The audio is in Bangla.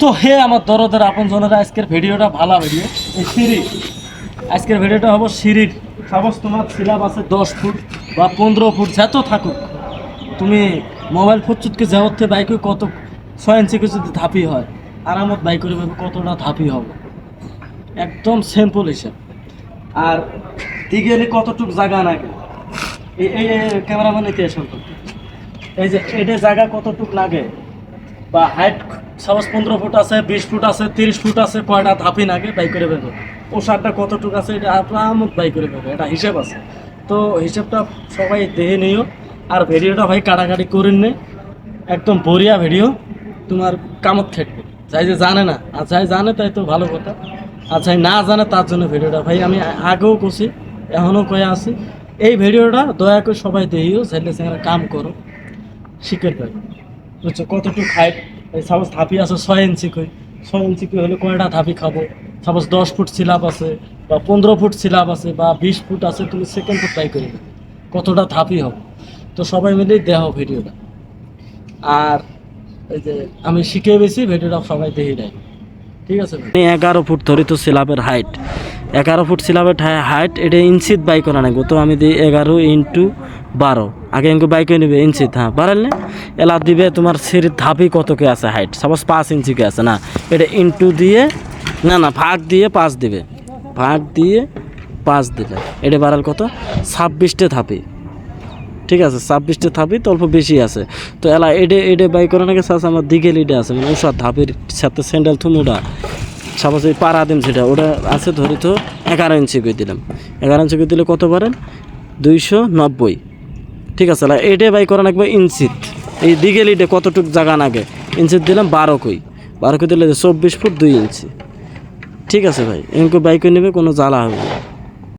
তো হে আমার দরদের আপন জনেরা, আজকের ভিডিওটা ভালো ভিডিও এই সিঁড়ি, আজকের ভিডিওটা হব সিঁড়ির। সাপোজ তোমার সিলাব আছে দশ ফুট বা পনেরো ফুট যত থাকুক, তুমি মোবাইল ফুটচুটকে যাওয়ার বাইকে কত ছয় ইঞ্চি কিছু ধাপি হয়, আরামত বাইক করে কতটা ধাপি হবে। একদম সিম্পল হিসাব। আর দিগেলে কতটুক জায়গা লাগে এই ক্যামেরাম্যান এতে আসুন তো। এই যে এটা জায়গা কতটুক লাগে? বা হাইট সাপোজ পনেরো ফুট আছে, বিশ ফুট আছে, তিরিশ ফুট আছে, কয়টা ধাপি লাগে বাই করে বেরো পোশাকটা কতটুকু আছে, এটা আমত বাই করে বেরো এটা হিসেব আছে। তো হিসেবটা সবাই দেখে নিও। আর ভিডিওটা ভাই কাটাকাটি করেন নে। একদম বরিয়া ভিডিও। তোমার কামত থাকবে যাই যে জানে না, আর যাই জানে তাই তো ভালো কথা। আর যাই না জানে তার জন্য ভিডিওটা। ভাই, আমি আগেও করছি এখনও কয়ে আছি এই ভিডিওটা দয়া করে সবাই দেখিও ছেলে সেখানে কাম করো। শিখের পাই বুঝছ কতটুকু হাইট সাপোজ থাপি আছে ছয় ইঞ্চি কই, ছয় ইঞ্চি কই হলে কয়টা থাপি খাব? সাপোজ দশ ফুট সিলাপ আছে বা পনেরো ফুট সিলাপ আছে বা বিশ ফুট আছে তুমি সেকেন্ড ফুট ট্রাই করে। কতটা থাপি হবে? তো সবাই মিলেই দেহ ভিডিওটা। আর এই যে আমি শিখে বেশি ভিডিওটা সবাই দেখি দেয় ঠিক আছে এগারো ফুট ধরি তো সিলাপের হাইট এগারো ফুট সিলাপের হাইট এটা ইঞ্চিত বাই করা নাকি তো আমি দিই এগারো ইন্টু বারো। আগে এঙ্কু বাই করে নেবে ইঞ্চিত হ্যাঁ বাড়ালে এলা দিবে তোমার সিঁড়ির ধাপি কতকে আছে হাইট সাপোজ পাঁচ ইঞ্চিকে আছে, না। এটা ইন্টু দিয়ে, না না, ভাগ দিয়ে পাঁচ দিবে। ভাগ দিয়ে পাঁচ দিবে। এটা বাড়াল কত? ছাব্বিশটে ধাপি। ঠিক আছে, ছাব্বিশটা থাপি তো অল্প বেশি আছে। তো এলা এডে এডে বাই করে নাকি চাষ আমার দিঘে লিডে আছে মানে ওষার ধাপির সাথে স্যান্ডেল থুমুটা। সাপোজ এই পাড়া দিম সেটা, ওটা আছে ধরি তো এগারো ইঞ্চি করে দিলাম। এগারো ইঞ্চি করে দিলে কত পারেন দুইশো নব্বই। ঠিক আছে এলা এটে বাই করা লাগবে ইঞ্চিত এই দিকে লিটে কতটুক জায়গা নাগে? ইঞ্চিত দিলাম বারো কই। বারো কই দিলে চব্বিশ ফুট দুই ইঞ্চি। ঠিক আছে ভাই এমনি বাইক নেবে কোনো জ্বালা হবে না।